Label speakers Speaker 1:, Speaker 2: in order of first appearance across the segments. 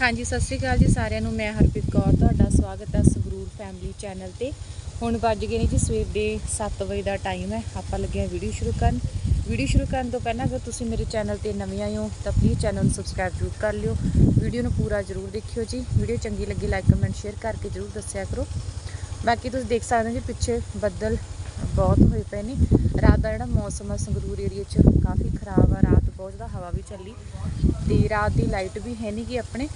Speaker 1: ਹਾਂਜੀ, ਸਤਿ ਸ਼੍ਰੀ ਅਕਾਲ ਜੀ ਸਾਰਿਆਂ ਨੂੰ। ਮੈਂ ਹਰਪ੍ਰੀਤ ਕੌਰ, ਤੁਹਾਡਾ ਸਵਾਗਤ ਹੈ ਸੰਗਰੂਰ ਫੈਮਿਲੀ ਚੈਨਲ ਤੇ। ਹੁਣ ਵੱਜ ਗਏ ਨੇ ਜੀ ਸਵੇਰ ਦੇ 7 ਵਜੇ ਦਾ ਟਾਈਮ ਹੈ। ਆਪਾਂ ਲੱਗੇ ਹਾਂ ਵੀਡੀਓ ਸ਼ੁਰੂ ਕਰਨ। ਵੀਡੀਓ ਸ਼ੁਰੂ ਕਰਨ ਤੋਂ ਪਹਿਲਾਂ ਅਗਰ ਤੁਸੀਂ ਮੇਰੇ ਚੈਨਲ ਤੇ ਨਵੇਂ ਆਏ ਹੋ, ਤਾਂ ਪਲੀਜ਼ ਚੈਨਲ ਨੂੰ ਸਬਸਕ੍ਰਾਈਬ ਜ਼ਰੂਰ ਕਰ ਲਿਓ। ਵੀਡੀਓ ਨੂੰ ਪੂਰਾ ਜ਼ਰੂਰ ਦੇਖਿਓ ਜੀ। ਵੀਡੀਓ ਚੰਗੀ ਲੱਗੀ ਲਾਈਕ ਕਮੈਂਟ ਸ਼ੇਅਰ ਕਰਕੇ ਜ਼ਰੂਰ ਦੱਸਿਆ ਕਰੋ। ਬਾਕੀ ਤੁਸੀਂ ਦੇਖ ਸਕਦੇ ਹੋ ਜੀ, ਪਿੱਛੇ ਬੱਦਲ ਬਹੁਤ ਹੋਏ ਪਏ ਨੇ। ਰਾਤ ਦਾ ਜਿਹੜਾ ਮੌਸਮ ਆ, ਸੰਗਰੂਰ ਏਰੀਆ 'ਚ ਕਾਫੀ ਖਰਾਬ ਆ। ਰਾਤ ਬਹੁਤ ਜ਼ਿਆਦਾ ਹਵਾ ਵੀ ਚੱਲੀ। ਤੇ ਰਾਤ ਦੀ ਲਾਈਟ ਵੀ ਹੈ ਨਹੀਂ ਗੀ ਆਪਣੇ।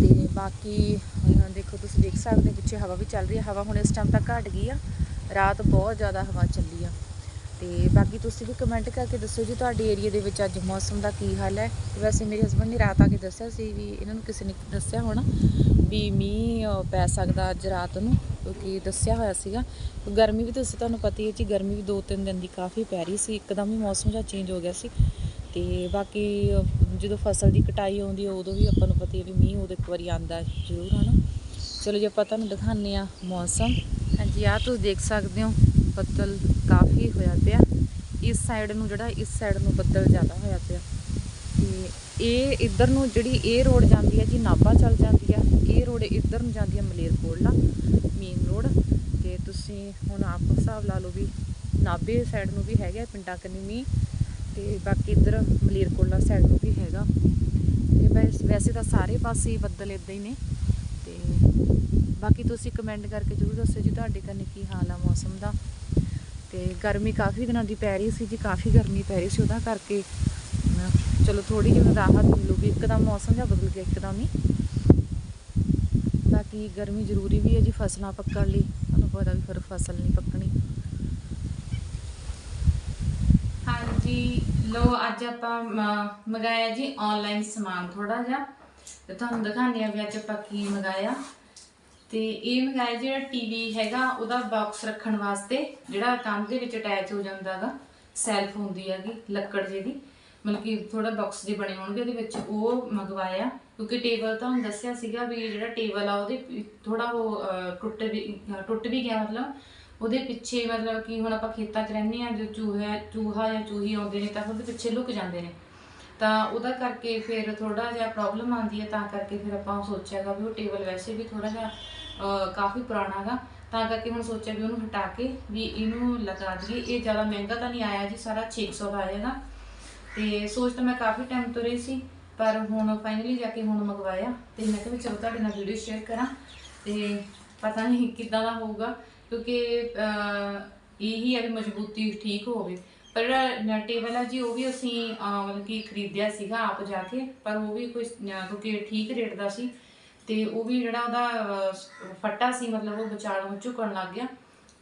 Speaker 1: ਤੇ ਬਾਕੀ ਦੇਖੋ ਤੁਸੀਂ ਦੇਖ ਸਕਦੇ ਪਿੱਛੇ ਹਵਾ ਵੀ ਚੱਲ ਰਹੀ ਹੈ ਹਵਾ ਹੁਣ ਇਸ ਟਾਈਮ ਤੱਕ ਘਟ ਗਈ ਆ। ਰਾਤ ਬਹੁਤ ਜ਼ਿਆਦਾ ਹਵਾ ਚੱਲੀ ਆ। ਤੇ ਬਾਕੀ ਤੁਸੀਂ ਵੀ ਕਮੈਂਟ ਕਰਕੇ ਦੱਸੋ ਜੀ, ਤੁਹਾਡੇ ਏਰੀਆ ਦੇ ਵਿੱਚ ਅੱਜ ਮੌਸਮ ਦਾ ਕੀ ਹਾਲ ਹੈ? ਵੈਸੇ ਮੇਰੇ ਹਸਬੰਦ ਨੇ ਰਾਤ ਆ ਕੇ ਦੱਸਿਆ ਸੀ ਵੀ ਇਹਨਾਂ ਨੂੰ ਕਿਸੇ ਨੇ ਦੱਸਿਆ ਹੋਣਾ ਵੀ ਮੀਂਹ ਅਹ, ਪੈ ਸਕਦਾ ਅੱਜ ਰਾਤ ਨੂੰ ਕਿਉਂਕਿ ਦੱਸਿਆ ਹੋਇਆ ਸੀਗਾ। ਗਰਮੀ ਵੀ ਤੁਸੀਂ ਤੁਹਾਨੂੰ ਪਤਾ ਹੀ ਹੈ ਜੀ ਗਰਮੀ ਵੀ 2-3 ਦਿਨ ਦੀ ਕਾਫੀ ਪੈ ਰਹੀ ਸੀ ਇੱਕਦਮ ਹੀ ਮੌਸਮ ਜਿਹਾ ਚੇਂਜ ਹੋ ਗਿਆ ਸੀ। ਤੇ ਬਾਕੀ ਜਦੋਂ ਫਸਲ ਦੀ ਕਟਾਈ ਆਉਂਦੀ ਹੈ ਉਦੋਂ ਵੀ ਆਪਾਂ ਨੂੰ ਪਤਾ ਹੈ ਵੀ ਮੀਂਹ ਉਦੋਂ ਇੱਕ ਵਾਰੀ ਆਂਦਾ ਜ਼ਰੂਰ ਹਨਾ ਚਲੋ ਜੇ ਆਪਾਂ ਤੁਹਾਨੂੰ ਦਿਖਾਉਂਦੇ ਆ ਮੌਸਮ। ਹਾਂਜੀ ਆ ਤੁਸੀਂ ਦੇਖ ਸਕਦੇ ਹੋ ਬੱਦਲ ਕਾਫੀ ਹੋਇਆ ਪਿਆ। ਇਸ ਸਾਈਡ ਨੂੰ ਜਿਹੜਾ ਇਸ ਸਾਈਡ ਨੂੰ ਬੱਦਲ ਜ਼ਿਆਦਾ ਹੋਇਆ ਪਿਆ। ਤੇ ਇਹ ਇੱਧਰ ਨੂੰ ਜਿਹੜੀ ਇਹ ਰੋਡ ਜਾਂਦੀ ਹੈ ਜੀ ਨਾਭਾ ਚੱਲ ਜਾਂਦੀ ਆ, ਇਹ ਰੋਡ ਇੱਧਰ ਨੂੰ ਜਾਂਦੀ ਹੈ ਮਲੇਰਕੋਟਲਾ ਮੇਨ ਰੋਡ ਤੇ ਤੁਸੀਂ ਹੁਣ ਆਪ ਹਿਸਾਬ ਲਾ ਲਓ ਵੀ ਨਾਭੇ ਸਾਈਡ ਨੂੰ ਵੀ ਹੈਗਾ ਪਿੰਡਾਂ ਕੰਨੀ ਮੀਂਹ, ਤੇ ਬਾਕੀ ਇੱਧਰ ਮਲੇਰਕੋਟਲਾ ਸਾਈਡ ਨੂੰ ਵੀ ਹੈਗਾ। ਤੇ ਵੈਸ- ਵੈਸੇ ਤਾਂ ਸਾਰੇ ਪਾਸੇ ਹੀ ਬੱਦਲ ਇਦਾਂ ਹੀ ਨੇ। ਤੇ ਬਾਕੀ ਤੁਸੀਂ ਕਮੈਂਟ ਕਰਕੇ ਜ਼ਰੂਰ ਦੱਸਿਓ ਜੀ ਤੁਹਾਡੇ ਕੰਨੀ ਕੀ ਹਾਲ ਆ ਮੌਸਮ ਦਾ। ਤੇ ਗਰਮੀ ਕਾਫੀ ਦਿਨਾਂ ਦੀ ਪੈ ਰਹੀ ਸੀ ਜੀ, ਕਾਫੀ ਗਰਮੀ ਪੈ ਰਹੀ ਸੀ ਉਹਦਾ ਕਰਕੇ ਚਲੋ ਥੋੜੀ ਜਿਹੀ ਰਾਹਤ ਮਿਲੂਗੀ, ਇੱਕਦਮ ਮੌਸਮ ਜਿਹਾ ਬਦਲ ਗਿਆ, ਇੱਕਦਮ ਹੀ। ਬਾਕੀ ਗਰਮੀ ਜ਼ਰੂਰੀ ਵੀ ਹੈ ਜੀ ਫਸਲਾਂ ਪੱਕਣ ਲਈ, ਤੁਹਾਨੂੰ ਪਤਾ ਵੀ ਫਿਰ ਫਸਲ ਨਹੀਂ ਪੱਕਣੀ। ਹਾਂਜੀ, ਲੋ ਅੱਜ ਆਪਾਂ ਮੰਗਾਇਆ ਜੀ ਆਨਲਾਈਨ ਸਮਾਨ ਥੋੜਾ ਜਿਹਾ। ਤੇ ਤੁਹਾਨੂੰ ਦਿਖਾਉਂਦੇ ਆ ਵੀ ਅੱਜ ਆਪਾਂ ਕੀ ਮੰਗਾਇਆ। ਤੇ ਇਹ ਮੰਗਾਇਆ ਜਿਹੜਾ ਟੀਵੀ ਹੈਗਾ, ਉਹਦਾ ਬਾਕਸ ਰੱਖਣ ਵਾਸਤੇ ਜਿਹੜਾ ਕੰਧ ਦੇ ਵਿੱਚ ਅਟੈਚ ਹੋ ਜਾਂਦਾ ਹੈਗਾ ਸੈਲਫ ਹੁੰਦੀ ਹੈਗੀ, ਲੱਕੜ ਜਿਹੀ ਦੀ। ਮਤਲਬ ਕਿ ਥੋੜਾ ਬਾਕਸ ਦੇ ਬਣੇ ਹੋਣਗੇ ਉਹਦੇ ਵਿੱਚ ਉਹ ਮੰਗਵਾਇਆ। ਕਿਉਂਕਿ ਟੇਬਲ ਤੁਹਾਨੂੰ ਦੱਸਿਆ ਸੀਗਾ ਵੀ ਜਿਹੜਾ ਟੇਬਲ ਆ ਉਹਦੇ ਥੋੜਾ ਉਹ ਟੁੱਟ ਵੀ ਟੁੱਟ ਵੀ ਗਿਆ ਮਤਲਬ। ਉਹਦੇ ਪਿੱਛੇ ਮਤਲਬ ਕਿ ਹੁਣ ਆਪਾਂ ਖੇਤਾਂ 'ਚ ਰਹਿੰਦੇ ਆ ਜੋ ਚੂਹਾ ਚੂਹਾ ਜਾਂ ਚੂਹੀ ਆਉਂਦੇ ਨੇ ਤਾਂ ਉਹਦੇ ਪਿੱਛੇ ਲੁਕ ਜਾਂਦੇ ਨੇ। ਤਾਂ ਉਹਦਾ ਕਰਕੇ ਫਿਰ ਥੋੜਾ ਜਿਹਾ ਪ੍ਰੋਬਲਮ ਆਉਂਦੀ ਹੈ, ਤਾਂ ਕਰਕੇ ਫਿਰ ਆਪਾਂ ਸੋਚਿਆਗਾ ਵੀ ਉਹ ਟੇਬਲ ਵੈਸੇ ਵੀ ਥੋੜਾ ਜਿਹਾ ਕਾਫੀ ਪੁਰਾਣਾ ਗਾ। ਤਾਂ ਕਰਕੇ ਹੁਣ ਸੋਚਿਆ ਵੀ ਉਹਨੂੰ ਹਟਾ ਕੇ ਵੀ ਇਹਨੂੰ ਲਗਾ ਦਈਏ। ਇਹ ਜ਼ਿਆਦਾ ਮਹਿੰਗਾ ਤਾਂ ਨਹੀਂ ਆਇਆ ਜੀ, ਸਾਰਾ 600 ਦਾ ਆਏਗਾ ਤੇ ਸੋਚ ਤਾਂ ਮੈਂ ਕਾਫੀ ਟਾਈਮ ਤੋਂ ਰਹੀ ਸੀ, ਪਰ ਹੁਣ ਫਾਈਨਲੀ ਜਾ ਕੇ ਹੁਣ ਮੰਗਵਾਇਆ ਤੇ ਮੈਂ ਕਿਹਾ ਵੀ ਚਲੋ ਤੁਹਾਡੇ ਨਾਲ ਵੀਡੀਓ ਸ਼ੇਅਰ ਕਰਾਂ ਤੇ ਪਤਾ ਨਹੀਂ ਕਿੱਦਾਂ ਦਾ ਹੋਊਗਾ, ਕਿਉਂਕਿ ਇਹੀ ਹੈ ਵੀ ਮਜ਼ਬੂਤੀ ਠੀਕ ਹੋਵੇ। ਪਰ ਜਿਹੜਾ ਟੇਬਲ ਆ ਜੀ ਉਹ ਵੀ ਅਸੀਂ ਮਤਲਬ ਕਿ ਖਰੀਦਿਆ ਸੀਗਾ ਆਪ ਜਾ ਕੇ, ਪਰ ਉਹ ਵੀ ਕੋਈ ਕਿਉਂਕਿ ਠੀਕ ਰੇਟ ਦਾ ਸੀ ਤੇ ਉਹ ਵੀ ਜਿਹੜਾ ਉਹਦਾ ਫੱਟਾ ਸੀ, ਮਤਲਬ ਉਹ ਵਿਚਾਲੋਂ ਝੁਕਣ ਲੱਗ ਗਿਆ,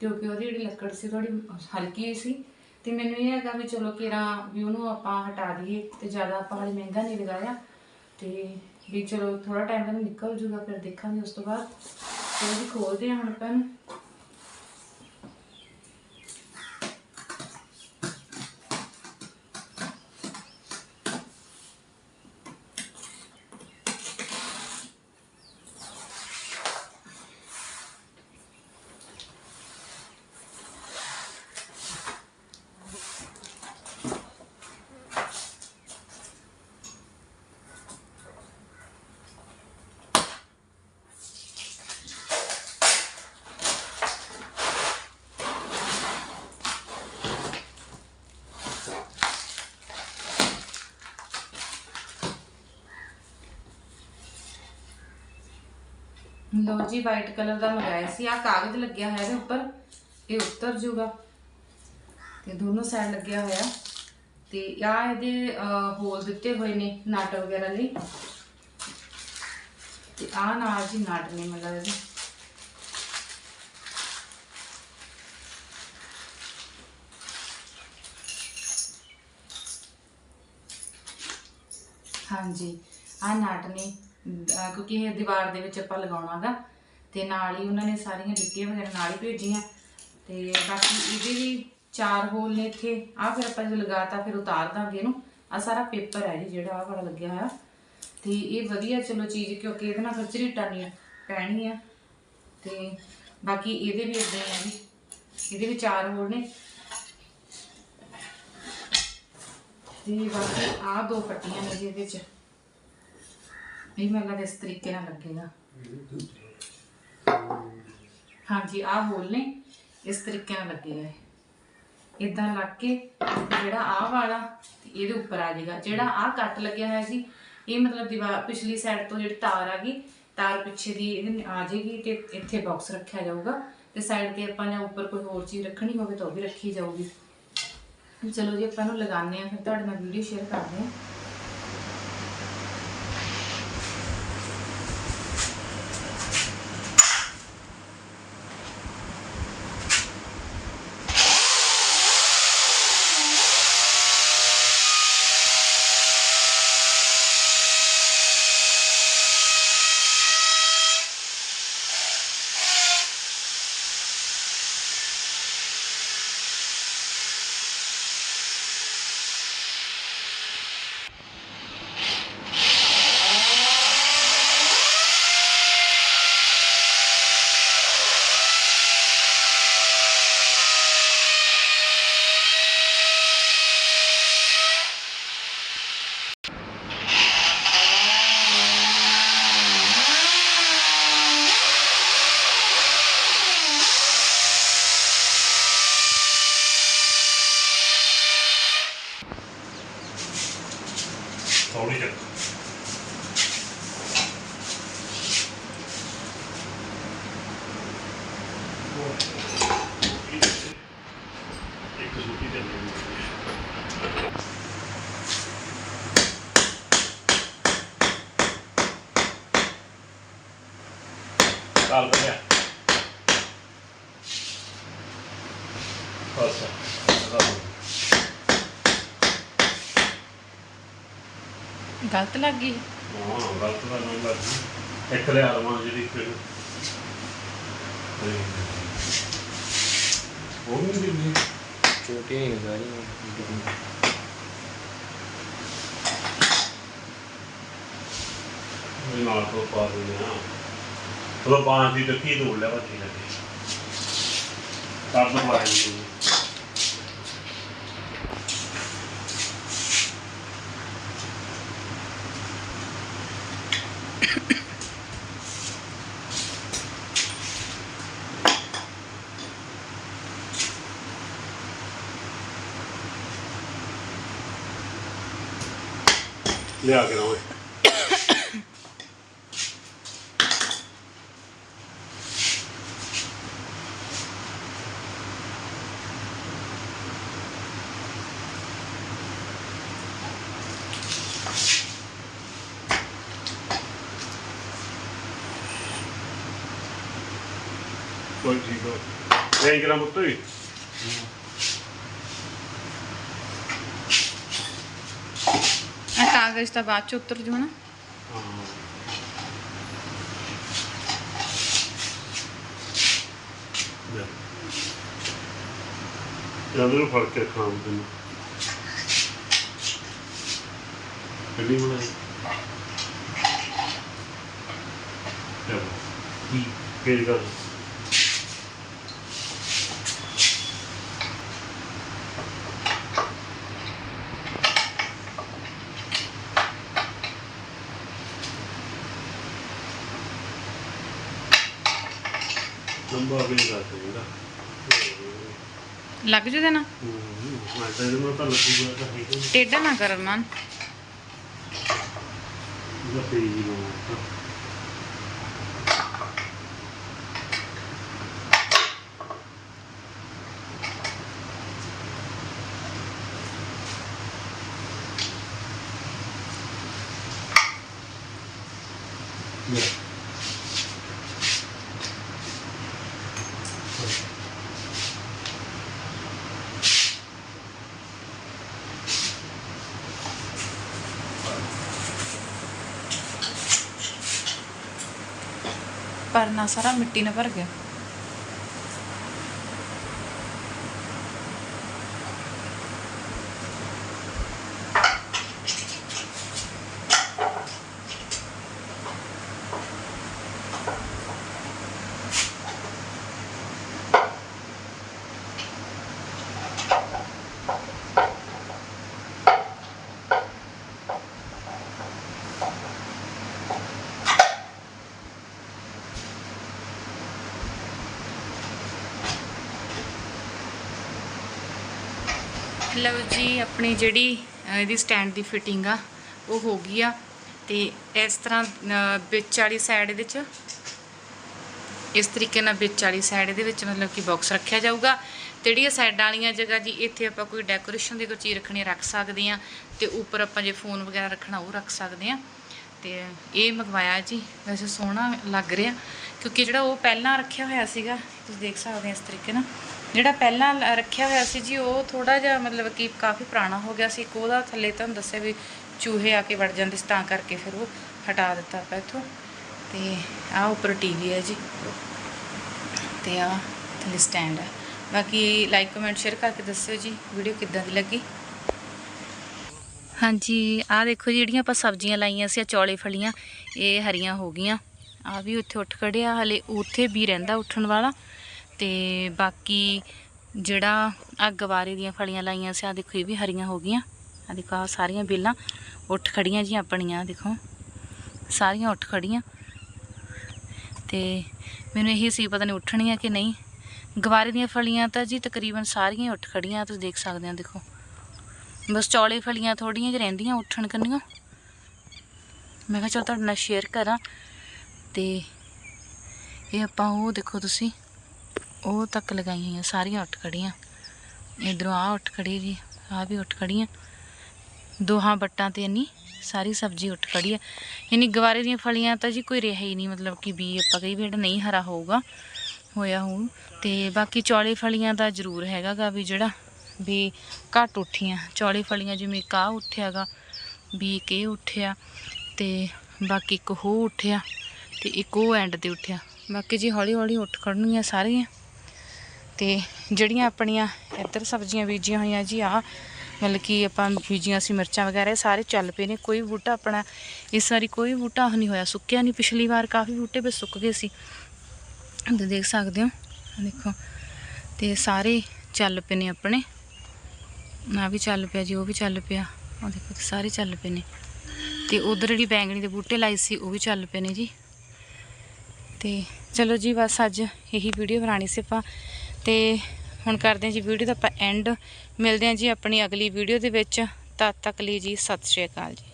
Speaker 1: ਕਿਉਂਕਿ ਉਹਦੀ ਜਿਹੜੀ ਲੱਕੜ ਸੀ ਥੋੜੀ ਹਲਕੀ ਸੀ। ਤੇ ਮੈਨੂੰ ਇਹ ਹੈਗਾ ਵੀ ਚਲੋ ਕਿਰਾ ਵੀ ਉਹਨੂੰ ਆਪਾਂ ਹਟਾ ਦਈਏ ਤੇ ਜ਼ਿਆਦਾ ਆਪਾਂ ਹਲੇ ਮਹਿੰਗਾ ਨਹੀਂ ਲਗਾਇਆ। ਤੇ ਵੀ ਚਲੋ ਥੋੜਾ ਟਾਈਮ ਤਾਂ ਨਿਕਲ ਜੂਗਾ, ਫਿਰ ਦੇਖਾਂਗੇ ਉਸ ਤੋਂ ਬਾਅਦ। ਤੇ ਉਹ ਵੀ ਖੋਲਦੇ ਹਾਂ ਹੁਣ ਆਪਾਂ ਲੋ ਜੀ ਵਾਈਟ ਕਲਰ ਦਾ ਮੰਗਾਇਆ ਸੀ। ਆ ਕਾਗਜ਼ ਲੱਗਿਆ ਹੋਇਆ ਇਹਦੇ ਉੱਪਰ। ਇਹ ਉੱਤਰ ਜੂਗਾ। ਤੇ ਦੋਨੋਂ ਸਾਈਡ ਲੱਗਿਆ ਹੋਇਆ। ਤੇ ਆ ਇਹਦੇ ਹੋਲ ਦਿੱਤੇ ਹੋਏ ਨੇ ਨਟ ਵਗੈਰਾ ਲਈ। ਤੇ ਆ ਨਾਲ ਜੀ ਨਟ ਨੇ ਮਤਲਬ ਇਹਦੇ। ਹਾਂਜੀ ਆ ਨਟ ਨੇ। ਅਹ, ਕਿਉਂਕਿ ਇਹ ਦੀਵਾਰ ਦੇ ਵਿੱਚ ਆਪਾਂ ਲਗਾਉਣਾਗਾ। ਤੇ ਨਾਲ ਹੀ ਉਹਨਾਂ ਨੇ ਸਾਰੀਆਂ ਡਿੱਗੀਆਂ ਵਗੈਰਾ ਨਾਲ ਹੀ ਭੇਜੀਆਂ। ਤੇ ਬਾਕੀ ਇਹਦੇ ਵੀ ਚਾਰ ਹੋਲ ਨੇ ਇੱਥੇ। ਆ ਫਿਰ ਆਪਾਂ ਜਦੋਂ ਲਗਾਤਾ, ਫਿਰ ਉਤਾਰ ਦਾਂਗੇ ਇਹਨੂੰ। ਆ ਸਾਰਾ ਪੇਪਰ ਹੈ ਜੀ, ਜਿਹੜਾ ਆ ਵਾਲਾ ਲੱਗਿਆ ਹੋਇਆ। ਤੇ ਇਹ ਵਧੀਆ ਚਲੋ ਚੀਜ਼, ਕਿਉਂਕਿ ਇਹਦੇ ਨਾਲ ਫਿਰ ਝਰੀਟਾਂ ਨਹੀਂ ਪੈਣੀ ਆ। ਤੇ ਬਾਕੀ ਇਹਦੇ ਵੀ ਇਦਾਂ ਹੀ ਆ ਜੀ। ਇਹਦੇ ਵੀ ਚਾਰ ਹੋਰ ਨੇ। ਤੇ ਬਾਕੀ ਆ ਦੋ ਪੱਟੀਆਂ ਨੇ ਜੀ ਇਹਦੇ ਚ ਇਹ ਮੈਨੂੰ ਲੱਗਦਾ ਇਸ ਤਰੀਕੇ ਨਾਲ ਲੱਗੇਗਾ। ਹਾਂਜੀ, ਆਹ ਹੋਲ ਨੇ ਇਸ ਤਰੀਕੇ ਨਾਲ ਲੱਗੇਗਾ ਇਹ। ਇਦਾਂ ਲੱਗ ਕੇ ਜਿਹੜਾ ਆਹ ਵਾਲਾ ਇਹਦੇ ਉੱਪਰ ਆ ਜਾਏਗਾ। ਜਿਹੜਾ ਆਹ ਕੱਟ ਲੱਗਿਆ ਹੋਇਆ ਸੀ, ਇਹ ਮਤਲਬ ਦੀਵਾਰ ਪਿਛਲੀ ਸਾਈਡ ਤੋਂ ਜਿਹੜੀ ਤਾਰ ਆ ਗਈ, ਤਾਰ ਪਿੱਛੇ ਦੀ ਇਹਦੇ ਆ ਜਾਏਗੀ ਤੇ ਇੱਥੇ ਬਾਕਸ ਰੱਖਿਆ ਜਾਊਗਾ ਤੇ ਸਾਈਡ ਤੇ ਆਪਾਂ ਜਾਂ ਉੱਪਰ ਕੋਈ ਹੋਰ ਚੀਜ਼ ਰੱਖਣੀ ਹੋਵੇ ਤਾਂ ਉਹ ਵੀ ਰੱਖੀ ਜਾਊਗੀ। ਚਲੋ ਜੀ, ਆਪਾਂ ਨੂੰ ਲਗਾਉਂਦੇ ਆ ਫਿਰ ਤੁਹਾਡੇ ਨਾਲ ਵੀਡੀਓ ਸ਼ੇਅਰ ਕਰਦੇ ਆ
Speaker 2: ਥੋੜੀ ਚੱਕ ਇੱਕ ਸੂਟੀ ਦੇ ਕਾਲ ਕਰ ਗਿਆ ਅੱਛਾ
Speaker 1: ਗਲਤ ਲੱਗ ਗਈ।
Speaker 2: ਹਾਂ ਗਲਤ ਤਾਂ ਨਹੀਂ ਲੱਗੀ ਇੱਕ ਲਿਆ ਲਵਾਂ ਜਿਹੜੀ ਫਿਰ ਤੇ ਉਹ ਵੀ ਦਿੰਦੀ।
Speaker 3: ਛੋਟੀਆਂ ਹੀ ਸਾਰੀਆਂ।
Speaker 2: ਇਹ ਨਾਲ ਤੋਂ ਪਾ ਦਿੰਦੇ ਆ। ਉਹ ਬਾਂਸ ਦੀ ਟੱਕੀ ਤੋੜ ਲਿਆ ਬੱਚੀ ਲੱਗੇ। ਕਰ ਦੋ ਲਾਈਨ ਲਿਆ ਕੇ ਰੋਏ ਕੋਈ ਠੀਕ ਹੋ ਇਹ ਗ੍ਰਾਮ ਉੱਤੇ ਹੀ
Speaker 1: ਆ ਕਾਗਜ਼ ਤਾਂ ਬਾਅਦ ਚ ਉਤਰ ਜੂ ਨਾ।
Speaker 2: ਹਾਂ ਨੂੰ ਫੜ ਕੇ ਖਾਣ ਦੇ ਨੂੰ। ਕਿੰਨੀ ਬਣਾਈ? ਚਲੋ ਕੀ? ਕਿਹੜੀ ਗੱਲ? ਲੰਬਾ ਵੀ ਨਹੀਂ ਕਰ ਸਕਦਾ
Speaker 1: ਲੱਗ ਜੂ ਦੇਣਾ
Speaker 2: ਹੂੰ ਮੈਂ ਤਾਂ ਇਹਨੂੰ ਤਾਂ ਲੱਗੂਗਾ ਤਾਂ ਹੈ ਕਿ
Speaker 1: ਟੇਢਾ ਨਾ ਕਰ ਮਨ
Speaker 2: ਇਹਦਾ ਪੇਜ ਹੀ ਨਾ Yeah.
Speaker 1: ਪਰਨਾ ਸਾਰਾ ਮਿੱਟੀ ਨਾਲ ਭਰ ਗਿਆ ਲਓ ਜੀ ਆਪਣੀ ਜਿਹੜੀ ਇਹਦੀ ਸਟੈਂਡ ਦੀ ਫਿਟਿੰਗ ਆ, ਉਹ ਹੋ ਗਈ ਆ। ਤੇ ਇਸ ਤਰ੍ਹਾਂ ਵਿੱਚ ਵਾਲੀ ਸਾਈਡ ਇਹਦੇ ਚ, ਇਸ ਤਰੀਕੇ ਨਾਲ ਵਿੱਚ ਵਾਲੀ ਸਾਈਡ ਇਹਦੇ ਵਿੱਚ ਮਤਲਬ ਕਿ ਬਾਕਸ ਰੱਖਿਆ ਜਾਊਗਾ। ਤੇ ਜਿਹੜੀਆਂ ਸਾਈਡਾਂ ਵਾਲੀਆਂ ਜਗ੍ਹਾ ਜੀ, ਇੱਥੇ ਆਪਾਂ ਕੋਈ ਡੈਕੋਰੇਸ਼ਨ ਦੀ ਕੋਈ ਚੀਜ਼ ਰੱਖਣੀ ਰੱਖ ਸਕਦੇ ਆ। ਤੇ ਉੱਪਰ ਆਪਾਂ ਜੇ ਫੋਨ ਵਗੈਰਾ ਰੱਖਣਾ, ਉਹ ਰੱਖ ਸਕਦੇ ਆ। ਤੇ ਇਹ ਮੰਗਵਾਇਆ ਜੀ, ਵੈਸੇ ਸੋਹਣਾ ਲੱਗ ਰਿਹਾ। ਕਿਉਂਕਿ ਜਿਹੜਾ ਉਹ ਪਹਿਲਾਂ ਰੱਖਿਆ ਹੋਇਆ ਸੀਗਾ, ਤੁਸੀਂ ਦੇਖ ਸਕਦੇ ਆ ਇਸ ਤਰੀਕੇ ਨਾਲ। ਜਿਹੜਾ ਪਹਿਲਾਂ ਰੱਖਿਆ ਹੋਇਆ ਸੀ ਜੀ, ਉਹ ਥੋੜਾ ਜਿਹਾ ਮਤਲਬ ਕਿ ਕਾਫੀ ਪੁਰਾਣਾ ਹੋ ਗਿਆ ਸੀ। ਇੱਕ ਉਹਦਾ ਥੱਲੇ ਤੁਹਾਨੂੰ ਦੱਸਿਆ ਵੀ ਚੂਹੇ ਆ ਕੇ ਵੜ ਜਾਂਦੇ ਸੀ, ਤਾਂ ਕਰਕੇ ਫਿਰ ਉਹ ਹਟਾ ਦਿੱਤਾ ਆਪਾਂ ਇੱਥੋਂ। ਤੇ ਆਹ ਉੱਪਰ ਟੀਵੀ ਹੈ ਜੀ। ਤੇ ਆ ਥੱਲੇ ਸਟੈਂਡ ਹੈ ਬਾਕੀ ਲਾਈਕ ਕਮੈਂਟ ਸ਼ੇਅਰ ਕਰਕੇ ਦੱਸਿਓ ਜੀ ਵੀਡੀਓ ਕਿੱਦਾਂ ਦੀ ਲੱਗੀ? ਹਾਂਜੀ, ਆਹ ਦੇਖੋ ਜੀ, ਜਿਹੜੀਆਂ ਆਪਾਂ ਸਬਜ਼ੀਆਂ ਲਾਈਆਂ ਸੀ ਆ ਚੌਲੇ ਫਲੀਆਂ, ਇਹ ਹਰੀਆਂ ਹੋ ਗਈਆਂ। ਆ ਵੀ ਉੱਥੇ ਉੱਠ ਖੜਿਆ ਹਲੇ ਉੱਥੇ ਵੀ ਰਹਿੰਦਾ ਉੱਠਣ ਵਾਲਾ। ਤੇ ਬਾਕੀ ਜਿਹੜਾ ਆ ਗਵਾਰੇ ਦੀਆਂ ਫਲੀਆਂ ਲਾਈਆਂ ਸੀ ਆ ਦੇਖੋ, ਇਹ ਵੀ ਹਰੀਆਂ ਹੋ ਗਈਆਂ। ਆ ਦੇਖੋ, ਆਹ ਸਾਰੀਆਂ ਬੇਲਾਂ ਉੱਠ ਖੜੀਆਂ ਜੀ ਆਪਣੀਆਂ ਦੇਖੋ। ਸਾਰੀਆਂ ਉੱਠ ਖੜੀਆਂ ਤੇ ਮੈਨੂੰ ਇਹ ਸੀ, ਪਤਾ ਨਹੀਂ ਉੱਠਣੀਆਂ ਕਿ ਨਹੀਂ। ਗਵਾਰੇ ਦੀਆਂ ਫਲੀਆਂ ਤਾਂ ਜੀ ਤਕਰੀਬਨ ਸਾਰੀਆਂ ਹੀ ਉੱਠ ਖੜੀਆਂ ਤੁਸੀਂ ਦੇਖ ਸਕਦੇ ਹੋ ਦੇਖੋ। ਬਸ ਚੌਲੇ ਫਲੀਆਂ ਥੋੜੀਆਂ ਜਿਹਾ ਰਹਿੰਦੀਆਂ ਉੱਠਣ ਕੰਨੀਆਂ ਮੈਂ ਕਿਹਾ ਚਲ ਤੁਹਾਡੇ ਨਾਲ ਸ਼ੇਅਰ ਕਰਾਂ। ਤੇ ਇਹ ਆਪਾਂ ਉਹ ਦੇਖੋ ਤੁਸੀਂ। ਉਹ ਤੱਕ ਲਗਾਈਆਂ ਹੋਈਆਂ, ਸਾਰੀਆਂ ਉੱਠ ਖੜੀਆਂ। ਇਧਰੋਂ ਆ ਉੱਠ ਖੜੀ ਜੀ ਆ ਵੀ ਉੱਠ ਖੜੀਆਂ। ਦੋਹਾਂ ਬੱਟਾਂ ਤੇ ਇੰਨੀ ਸਾਰੀ ਸਬਜ਼ੀ ਉੱਠ ਖੜੀ ਹੈ ਯਾਨੀ ਗਵਾਰੇ ਦੀਆਂ ਫਲੀਆਂ ਤਾਂ ਜੀ ਕੋਈ ਰਿਹਾ ਹੀ ਨਹੀਂ, ਮਤਲਬ ਕਿ ਵੀ ਆਪਾਂ ਕਈ ਵੀ ਜਿਹੜਾ ਨਹੀਂ ਹਰਾ ਹੋਊਗਾ, ਹੋਇਆ ਹੋਊ। ਤੇ ਬਾਕੀ ਚੌਲੇ ਫਲੀਆਂ ਦਾ ਜ਼ਰੂਰ ਹੈਗਾਗਾ ਵੀ ਜਿਹੜਾ ਵੀ ਘੱਟ ਉੱਠੀਆਂ। ਚੌਲੇ ਫਲੀਆਂ ਜਿਵੇਂ ਕਾ ਉੱਠਿਆਗਾ, ਵੀ ਇੱਕ ਇਹ ਉੱਠਿਆ, ਤੇ ਬਾਕੀ ਇੱਕ ਹੋ ਉੱਠਿਆ, ਤੇ ਇੱਕ ਉਹ ਐਂਡ ਤੇ ਉੱਠਿਆ। ਬਾਕੀ ਜੀ ਹੌਲੀ ਹੌਲੀ ਉੱਠ ਖੜਨਗੀਆਂ ਸਾਰੀਆਂ। ਤੇ ਜਿਹੜੀਆਂ ਆਪਣੀਆਂ ਇੱਧਰ ਸਬਜ਼ੀਆਂ ਬੀਜੀਆਂ ਹੋਈਆਂ ਜੀ ਆ ਮਤਲਬ ਕਿ ਆਪਾਂ ਬੀਜੀਆਂ ਸੀ, ਮਿਰਚਾਂ ਵਗੈਰਾ ਸਾਰੇ ਚੱਲ ਪਏ ਨੇ। ਕੋਈ ਬੂਟਾ ਆਪਣਾ ਇਸ ਵਾਰੀ ਕੋਈ ਬੂਟਾ ਨਹੀਂ ਹੋਇਆ, ਸੁੱਕਿਆ ਨਹੀਂ। ਪਿਛਲੀ ਵਾਰ ਕਾਫੀ ਬੂਟੇ ਬਸ ਸੁੱਕ ਗਏ ਸੀ। ਤੇ ਦੇਖ ਸਕਦੇ ਹੋ ਦੇਖੋ। ਤੇ ਸਾਰੇ ਚੱਲ ਪਏ ਨੇ ਆਪਣੇ। ਆ ਵੀ ਚੱਲ ਪਿਆ ਜੀ, ਉਹ ਵੀ ਚੱਲ ਪਿਆ। ਉਹ ਦੇਖੋ, ਤੇ ਸਾਰੇ ਚੱਲ ਪਏ ਨੇ। ਤੇ ਉਧਰ ਜਿਹੜੀ ਬੈਂਗਣੀ ਦੇ ਬੂਟੇ ਲਾਏ ਸੀ, ਉਹ ਵੀ ਚੱਲ ਪਏ ਨੇ ਜੀ। ਤੇ ਚਲੋ ਜੀ, ਬਸ ਅੱਜ ਇਹੀ ਵੀਡੀਓ ਬਣਾਣੀ ਸੀ ਆਪਾਂ। ਤੇ ਹੁਣ ਕਰਦੇ ਹਾਂ ਜੀ ਵੀਡੀਓ ਦਾ ਆਪਾਂ ਐਂਡ ਮਿਲਦੇ ਹਾਂ ਜੀ ਆਪਣੀ ਅਗਲੀ ਵੀਡੀਓ ਦੇ ਵਿੱਚ। ਤਦ ਤੱਕ ਲਈ ਜੀ, ਸਤਿ ਸ਼੍ਰੀ ਅਕਾਲ ਜੀ।